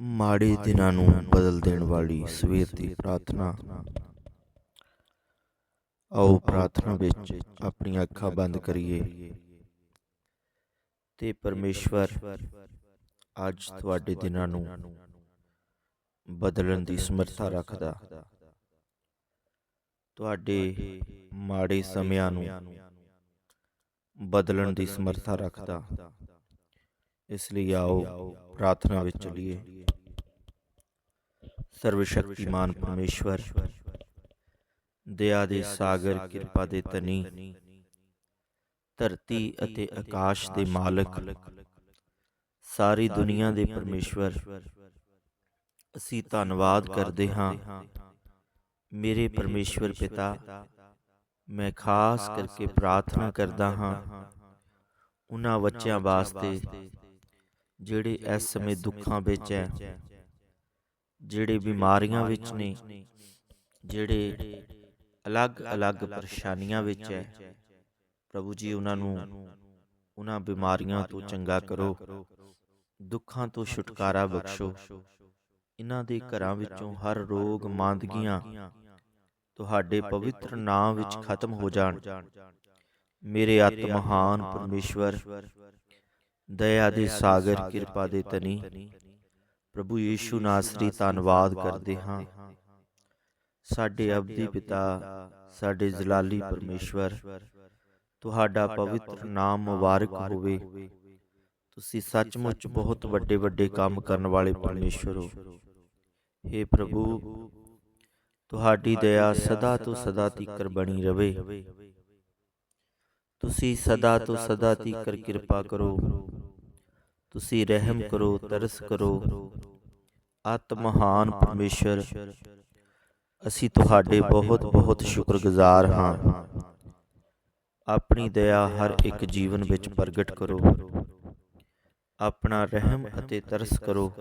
ਮਾੜੇ ਦਿਨਾਂ ਨੂੰ ਬਦਲ ਦੇਣ ਵਾਲੀ ਸਵੇਰ ਦੀ ਪ੍ਰਾਰਥਨਾ। ਆਓ ਪ੍ਰਾਰਥਨਾ ਵਿੱਚ ਆਪਣੀਆਂ ਅੱਖਾਂ ਬੰਦ ਕਰੀਏ। ਤੇ ਪਰਮੇਸ਼ਵਰ ਅੱਜ ਤੁਹਾਡੇ ਦਿਨਾਂ ਨੂੰ ਬਦਲਣ ਦੀ ਸਮਰੱਥਾ ਰੱਖਦਾ। ਤੁਹਾਡੇ ਮਾੜੇ ਸਮਿਆਂ ਨੂੰ ਬਦਲਣ ਦੀ ਸਮਰੱਥਾ ਰੱਖਦਾ। ਇਸ ਲਈ ਆਓ ਪ੍ਰਾਰਥਨਾ ਵਿੱਚ ਚਲੀਏ। ਸਰਵ ਸ਼ਕਤੀਮਾਨ ਪਰਮੇਸ਼ਵਰ, ਦਇਆ ਦੇ ਸਾਗਰ ਕਿਰਪਾ ਦੇ ਤਨੀ ਧਰਤੀ ਅਤੇ ਆਕਾਸ਼ ਦੇ ਮਾਲਕ, ਸਾਰੀ ਦੁਨੀਆ ਦੇ ਪਰਮੇਸ਼ਵਰ। ਅਸੀਂ ਧੰਨਵਾਦ ਕਰਦੇ ਹਾਂ। ਮੇਰੇ ਪਰਮੇਸ਼ਵਰ ਪਿਤਾ, ਮੈਂ ਖਾਸ ਕਰਕੇ ਪ੍ਰਾਰਥਨਾ ਕਰਦਾ ਹਾਂ ਉਹਨਾਂ ਬੱਚਿਆਂ ਵਾਸਤੇ, ਜਿਹੜੇ ਇਸ ਸਮੇਂ ਦੁੱਖਾਂ ਵਿੱਚ ਹੈ। ਜਿਹੜੇ ਬਿਮਾਰੀਆਂ ਵਿੱਚ ਨੇ ਜਿਹੜੇ ਅਲੱਗ-ਅਲੱਗ ਪਰੇਸ਼ਾਨੀਆਂ ਵਿੱਚ ਹੈ। ਪ੍ਰਭੂ ਜੀ ਉਹਨਾਂ ਨੂੰ ਉਹਨਾਂ ਬਿਮਾਰੀਆਂ ਤੋਂ ਚੰਗਾ ਕਰੋ। ਦੁੱਖਾਂ ਤੋਂ ਛੁਟਕਾਰਾ ਬਖਸ਼ੋ। ਇਹਨਾਂ ਦੇ ਘਰਾਂ ਵਿੱਚੋਂ ਹਰ ਰੋਗ ਮਾਂਦਗੀਆਂ ਤੁਹਾਡੇ ਪਵਿੱਤਰ ਨਾਮ ਵਿੱਚ ਖਤਮ ਹੋ ਜਾਣ। ਮੇਰੇ ਆਤਮਹਾਨ ਪਰਮੇਸ਼ਵਰ ਦਇਆ ਦੇ ਸਾਗਰ ਕਿਰਪਾ ਦੇ ਤਨੀ ਪ੍ਰਭੂ ਯੀਸ਼ੂ ਨਾਸਰੀ ਧੰਨਵਾਦ ਕਰਦੇ ਹਾਂ। ਸਾਡੇ ਅਬਦੀ ਪਿਤਾ ਸਾਡੇ ਜਲਾਲੀ ਪਰਮੇਸ਼ਵਰ ਤੁਹਾਡਾ ਪਵਿੱਤਰ ਨਾਮ ਮੁਬਾਰਕ ਹੋਵੇ। ਤੁਸੀਂ ਸੱਚਮੁੱਚ ਬਹੁਤ ਵੱਡੇ ਵੱਡੇ ਕੰਮ ਕਰਨ ਵਾਲੇ ਪਰਮੇਸ਼ਵਰ ਹੋ। हे ਪ੍ਰਭੂ ਤੁਹਾਡੀ ਦਇਆ ਸਦਾ ਤੋਂ ਸਦਾ ਤੀਕਰ ਬਣੀ ਰਵੇ। ਤੁਸੀਂ ਸਦਾ ਤੋਂ ਸਦਾ ਤੀਕਰ ਕਿਰਪਾ ਕਰੋ। ਤੁਸੀਂ ਰਹਿਮ ਕਰੋ ਤਰਸ ਕਰੋ। ਆਤਮਹਾਨ ਪਰਮੇਸ਼ਰ ਅਸੀਂ ਤੁਹਾਡੇ ਬਹੁਤ ਬਹੁਤ ਸ਼ੁਕਰਗੁਜ਼ਾਰ ਹਾਂ। ਆਪਣੀ ਦਇਆ ਹਰ ਇੱਕ ਜੀਵਨ ਵਿੱਚ ਪ੍ਰਗਟ ਕਰੋ। ਆਪਣਾ ਰਹਿਮ ਅਤੇ ਤਰਸ ਕਰੋ।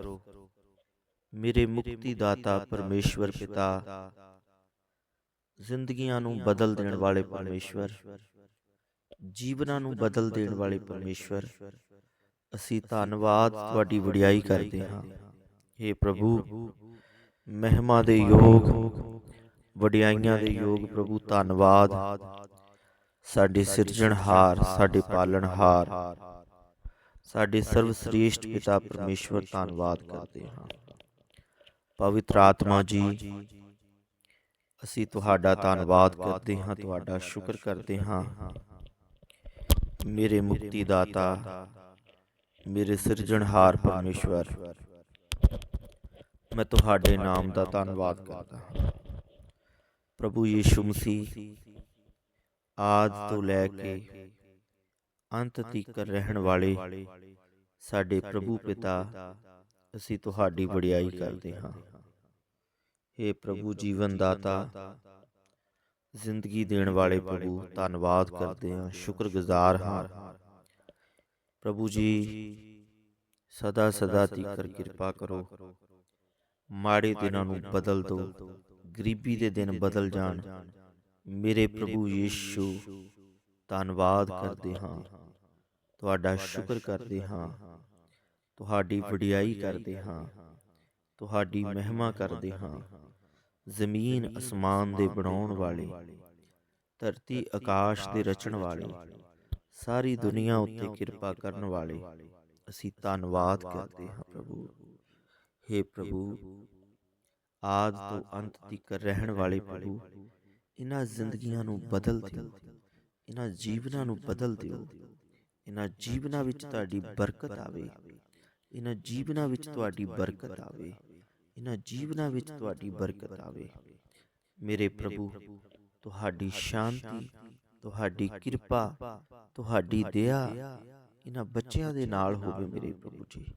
ਮੇਰੇ ਮੁਕਤੀ ਦਾਤਾ ਪਰਮੇਸ਼ਵਰ ਪਿਤਾ ਜ਼ਿੰਦਗੀਆਂ ਨੂੰ ਬਦਲ ਦੇਣ ਵਾਲੇ ਪਰਮੇਸ਼ਵਰ। ਜੀਵਨਾਂ ਨੂੰ ਬਦਲ ਦੇਣ ਵਾਲੇ ਪਰਮੇਸ਼ਵਰ। ਅਸੀਂ ਧੰਨਵਾਦ ਤੁਹਾਡੀ ਵਡਿਆਈ ਕਰਦੇ ਹਾਂ। हे ਪ੍ਰਭੂ, ਮਹਿਮਾ ਦੇ ਯੋਗ, ਵਡਿਆਈਆਂ ਦੇ ਯੋਗ ਪ੍ਰਭੂ, ਧੰਨਵਾਦ। ਸਾਡੇ ਸਿਰਜਣਹਾਰ, ਸਾਡੇ ਪਾਲਣਹਾਰ, ਸਾਡੇ ਸਰਵ ਸ੍ਰੇਸ਼ਟ ਪਿਤਾ ਪਰਮੇਸ਼ਵਰ ਧੰਨਵਾਦ ਕਰਦੇ ਹਾਂ। ਪਵਿੱਤਰ ਆਤਮਾ ਜੀ, ਅਸੀਂ ਤੁਹਾਡਾ ਧੰਨਵਾਦ ਕਰਦੇ ਹਾਂ, ਤੁਹਾਡਾ ਸ਼ੁਕਰ ਕਰਦੇ ਹਾਂ। ਮੇਰੇ ਮੁਕਤੀ ਦਾਤਾ ਮੇਰੇ ਸਿਰਜਣਹਾਰ ਪਰਮੇਸ਼ਵਰ, ਮੈਂ ਤੁਹਾਡੇ ਨਾਮ ਦਾ ਧੰਨਵਾਦ ਕਰਦਾ ਹਾਂ। ਪ੍ਰਭੂ ਯੀਸ਼ੂ ਮਸੀਹ, ਆਦ ਤੋਂ ਲੈ ਕੇ ਅੰਤ ਤੱਕ ਰਹਿਣ ਵਾਲੇ ਸਾਡੇ ਪ੍ਰਭੂ ਪਿਤਾ, ਅਸੀਂ ਤੁਹਾਡੀ ਵਡਿਆਈ ਕਰਦੇ ਹਾਂ। हे ਪ੍ਰਭੂ ਜੀਵਨ ਦਾਤਾ ਜ਼ਿੰਦਗੀ ਦੇਣ ਵਾਲੇ ਪ੍ਰਭੂ, ਧੰਨਵਾਦ ਕਰਦੇ ਹਾਂ। ਸ਼ੁਕਰਗੁਜ਼ਾਰ ਹਾਂ। ਪ੍ਰਭੂ ਜੀ ਸਦਾ ਸਦਾ ਤੀਕਰ ਕਿਰਪਾ ਕਰੋ। ਮਾੜੇ ਦਿਨਾਂ ਨੂੰ ਬਦਲ ਦਿਓ। ਗਰੀਬੀ ਦੇ ਦਿਨ ਬਦਲ ਜਾਣ। ਮੇਰੇ ਪ੍ਰਭੂ ਯੀਸ਼ੂ ਧੰਨਵਾਦ ਕਰਦੇ ਹਾਂ। ਤੁਹਾਡਾ ਸ਼ੁਕਰ ਕਰਦੇ ਹਾਂ। ਤੁਹਾਡੀ ਵਡਿਆਈ ਕਰਦੇ ਹਾਂ। ਤੁਹਾਡੀ ਮਹਿਮਾ ਕਰਦੇ ਹਾਂ। ਜ਼ਮੀਨ ਅਸਮਾਨ ਦੇ ਬਣਾਉਣ ਵਾਲੇ ਧਰਤੀ ਆਕਾਸ਼ ਦੇ ਰਚਣ ਵਾਲੇ। ਸਾਰੀ ਦੁਨੀਆ ਉੱਤੇ ਕਿਰਪਾ ਕਰਨ ਵਾਲੇ ਅਸੀਂ ਧੰਨਵਾਦ ਕਰਦੇ ਹਾਂ ਪ੍ਰਭੂ। हे ਪ੍ਰਭੂ ਆਦ ਤੋਂ ਅੰਤ ਤੱਕ ਰਹਿਣ ਵਾਲੇ ਪ੍ਰਭੂ ਇਹਨਾਂ ਜ਼ਿੰਦਗੀਆਂ ਨੂੰ ਬਦਲ ਦਿਓ। ਇਹਨਾਂ ਜੀਵਨਾਂ ਨੂੰ ਬਦਲ ਦਿਓ। ਇਹਨਾਂ ਜੀਵਨਾਂ ਵਿੱਚ ਤੁਹਾਡੀ ਬਰਕਤ ਆਵੇ। ਇਹਨਾਂ ਜੀਵਨਾਂ ਵਿੱਚ ਤੁਹਾਡੀ ਬਰਕਤ ਆਵੇ। ਇਹਨਾਂ ਜੀਵਨਾਂ ਵਿੱਚ ਤੁਹਾਡੀ ਬਰਕਤ ਆਵੇ। ਮੇਰੇ ਪ੍ਰਭੂ ਤੁਹਾਡੀ ਸ਼ਾਂਤੀ ਤੁਹਾਡੀ ਕਿਰਪਾ ਤੁਹਾਡੀ ਦਇਆ ਇਹਨਾਂ ਬੱਚਿਆਂ ਦੇ ਨਾਲ ਹੋਵੇ ਮੇਰੇ ਪ੍ਰਭੂ ਜੀ।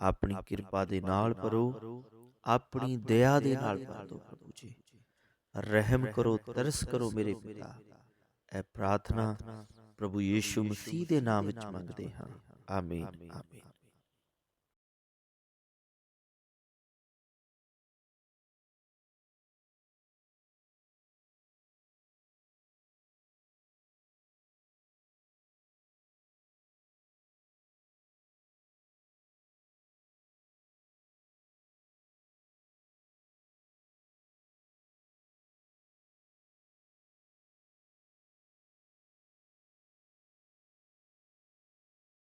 ਆਪਣੀ ਕਿਰਪਾ ਦੇ ਨਾਲ ਭਰੋ ਆਪਣੀ ਦਇਆ ਦੇ ਨਾਲ ਭਰ ਦਿਓ ਪ੍ਰਭੂ ਜੀ। ਰਹਿਮ ਕਰੋ ਤਰਸ ਕਰੋ ਮੇਰੇ ਪਿਤਾ। ਇਹ ਪ੍ਰਾਰਥਨਾ ਪ੍ਰਭੂ ਯੀਸ਼ੂ ਮਸੀਹ ਦੇ ਨਾਮ ਵਿੱਚ ਮੰਗਦੇ ਹਾਂ। ਆਮੀਨ। ਆਮੀਨ।